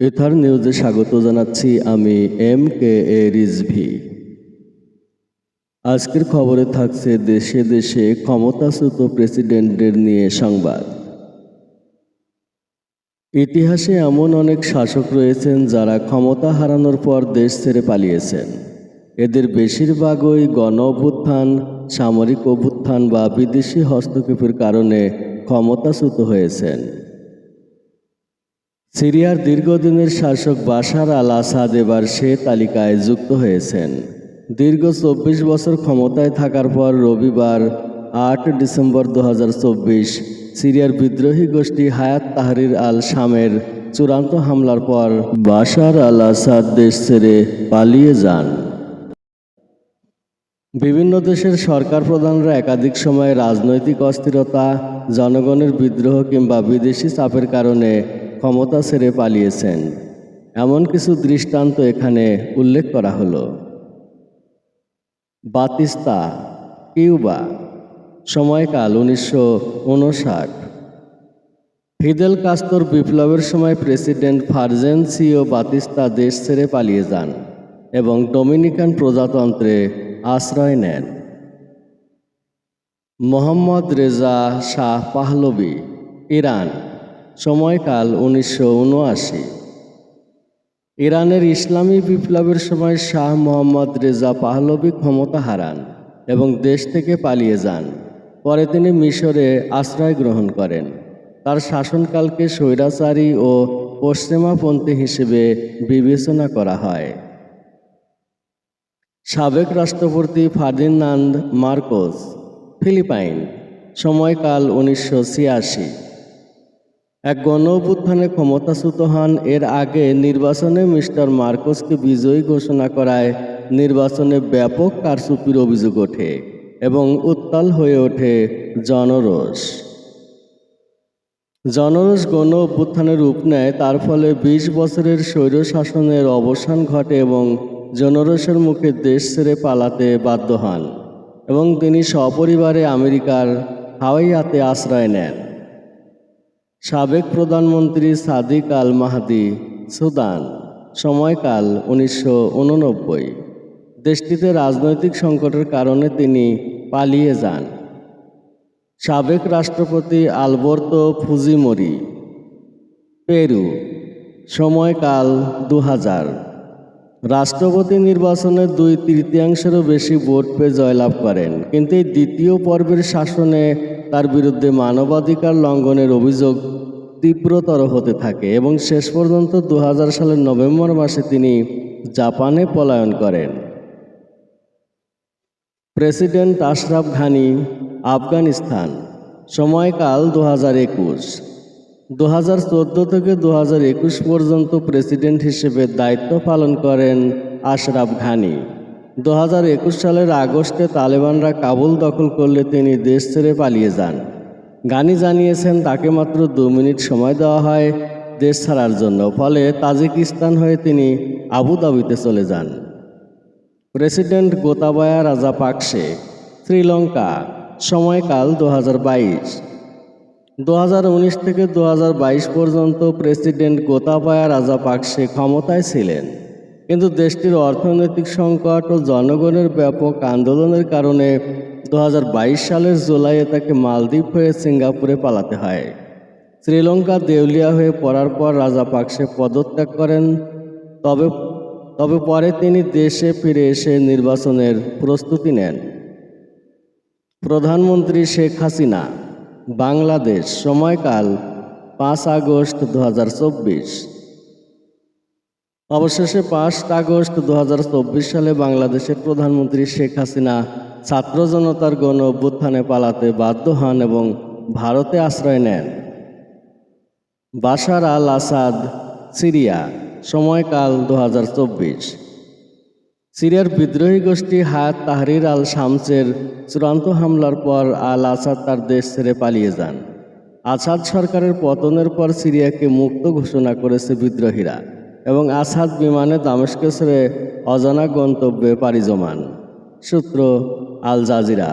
এথার নিউজে স্বাগত জানাচ্ছি আমি এম কে এ রিজভি। আজকের খবরে থাকছে দেশে দেশে ক্ষমতাচ্যুত প্রেসিডেন্টদের নিয়ে সংবাদ। ইতিহাসে এমন অনেক শাসক রয়েছেন যারা ক্ষমতা হারানোর পর দেশ ছেড়ে পালিয়েছেন। এদের বেশিরভাগই গণ অভ্যুত্থান সামরিক অভ্যুত্থান বা বিদেশি হস্তক্ষেপের কারণে ক্ষমতাচ্যুত হয়েছেন। সিরিয়ার দীর্ঘদিনের শাসক বাশার আল আসাদ এবার সে তালিকায় যুক্ত হয়েছেন। দীর্ঘ চব্বিশ বছর ক্ষমতায় থাকার পর রবিবার আট ডিসেম্বর দু হাজার চব্বিশ সিরিয়ার বিদ্রোহী গোষ্ঠী হায়াত তাহরির আল শামের চূড়ান্ত হামলার পর বাশার আল আসাদ দেশ ছেড়ে পালিয়ে যান। বিভিন্ন দেশের সরকার প্রধানরা একাধিক সময় রাজনৈতিক অস্থিরতা, জনগণের বিদ্রোহ কিংবা বিদেশি চাপের কারণে ক্ষমতা ছেড়ে পালিয়েছেন। এমন কিছু দৃষ্টান্ত এখানে উল্লেখ করা হলো। বাতিস্তা, কিউবা, সময়কাল উনিশশো উনষাট ফিদেল কাস্তর বিপ্লবের সময় প্রেসিডেন্ট ফার্জেন্সিও বাতিস্তা দেশ ছেড়ে পালিয়ে যান এবং ডোমিনিকান প্রজাতন্ত্রে আশ্রয় নেন। Mohammad Reza Shah Pahlavi Iran. সময়কাল উনিশশো উনআশি। ইরানের ইসলামী বিপ্লবের সময় শাহ মোহাম্মদ রেজা পাহলবি ক্ষমতা হারান এবং দেশ থেকে পালিয়ে যান। পরে তিনি মিশরে আশ্রয় গ্রহণ করেন। তার শাসনকালকে স্বৈরাচারী ও পশ্চিমাপন্থী হিসেবে বিবেচনা করা হয়। সাবেক রাষ্ট্রপতি ফার্দিনান্দ মার্কোস, ফিলিপাইন। সময়কাল উনিশশো ছিয়াশি। এক গণ অভ্যুত্থানে ক্ষমতাচ্যুত হন। এর আগে নির্বাচনে মিস্টার মার্কোসকে বিজয়ী ঘোষণা করায় নির্বাচনে ব্যাপক কারচুপির অভিযোগ ওঠে এবং উত্তাল হয়ে ওঠে জনরোষ। জনরোষ গণ অভ্যুত্থানের রূপ নেয়, তার ফলে ২০ বছরের স্বৈর শাসনের অবসান ঘটে এবং জনরোষের মুখে দেশ ছেড়ে পালাতে বাধ্য হন এবং তিনি সপরিবারে আমেরিকার হাওয়াইয়াতে আশ্রয় নেন। সাবেক প্রধানমন্ত্রী সাদিক আল মাহাদি সুদান। সময়কাল উনিশশো উননব্বই। দেশটিতে রাজনৈতিক সংকটের কারণে তিনি পালিয়ে যান। সাবেক রাষ্ট্রপতি আলবর্তো ফুজিমরি, পেরু। সময়কাল দু হাজার রাষ্ট্রপতি নির্বাচনে দুই তৃতীয়াংশেরও বেশি ভোট পেয়ে জয়লাভ করেন, কিন্তু দ্বিতীয় পর্বের শাসনে তার বিরুদ্ধে মানবাধিকার লঙ্ঘনের অভিযোগ তীব্রতর হতে থাকে এবং শেষ পর্যন্ত দু হাজার সালের নভেম্বর মাসে তিনি জাপানে পলায়ন করেন। প্রেসিডেন্ট আশরাফ ঘানি, আফগানিস্তান, সময়কাল দু হাজার একুশ। দু হাজার চোদ্দ থেকে দু হাজার একুশ পর্যন্ত প্রেসিডেন্ট হিসেবে দায়িত্ব পালন করেন আশরাফ ঘানি। দু হাজার একুশ সালের আগস্টে তালেবানরা কাবুল দখল করলে তিনি দেশ ছেড়ে পালিয়ে যান। গানি জানিয়েছেন, তাকে মাত্র দু মিনিট সময় দেওয়া হয় দেশ ছাড়ার জন্য। ফলে তাজিকিস্তান হয়ে তিনি আবুধাবিতে চলে যান। প্রেসিডেন্ট গোতাবায়া রাজা পাকসে শ্রীলঙ্কা, সময়কাল দু হাজার বাইশ। থেকে দু হাজার বাইশ পর্যন্ত প্রেসিডেন্ট গোতাবায়া রাজা পাকসে ক্ষমতায় ছিলেন। কিন্তু দেশটির অর্থনৈতিক সংকট ও জনগণের ব্যাপক আন্দোলনের কারণে দু হাজার বাইশ সালের জুলাইয়ে তাকে মালদ্বীপ হয়ে সিঙ্গাপুরে পালাতে হয়। শ্রীলঙ্কা দেউলিয়া হয়ে পড়ার পর রাজা পাকসে পদত্যাগ করেন। তবে তবে পরে তিনি দেশে ফিরে এসে নির্বাচনের প্রস্তুতি নেন। প্রধানমন্ত্রী শেখ হাসিনা, বাংলাদেশ সময়কাল পাঁচ আগস্ট দু হাজার চব্বিশ। অবশেষে পাঁচ আগস্ট দু হাজার চব্বিশ সালে বাংলাদেশের প্রধানমন্ত্রী শেখ হাসিনা ছাত্র জনতার গণ অভ্যুত্থানে পালাতে বাধ্য হন এবং ভারতে আশ্রয় নেন। বাশার আল আসাদ, সিরিয়া, সময়কাল দু হাজার চব্বিশ। সিরিয়ার বিদ্রোহী গোষ্ঠী হায়াত তাহরির আল শামসের চূড়ান্ত হামলার পর আল আসাদ তার দেশ ছেড়ে পালিয়ে যান। আসাদ সরকারের পতনের পর সিরিয়াকে মুক্ত ঘোষণা করেছে বিদ্রোহীরা। এবং আসাদ বিমানে দামেস্কে ছেড়ে অজানা গন্তব্যে পাড়ি জমান। সূত্র আল জাজিরা।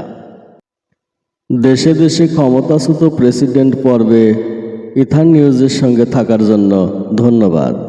দেশে দেশে ক্ষমতাচ্যুত প্রেসিডেন্ট পর্বে ইথান নিউজের সঙ্গে থাকার জন্য ধন্যবাদ।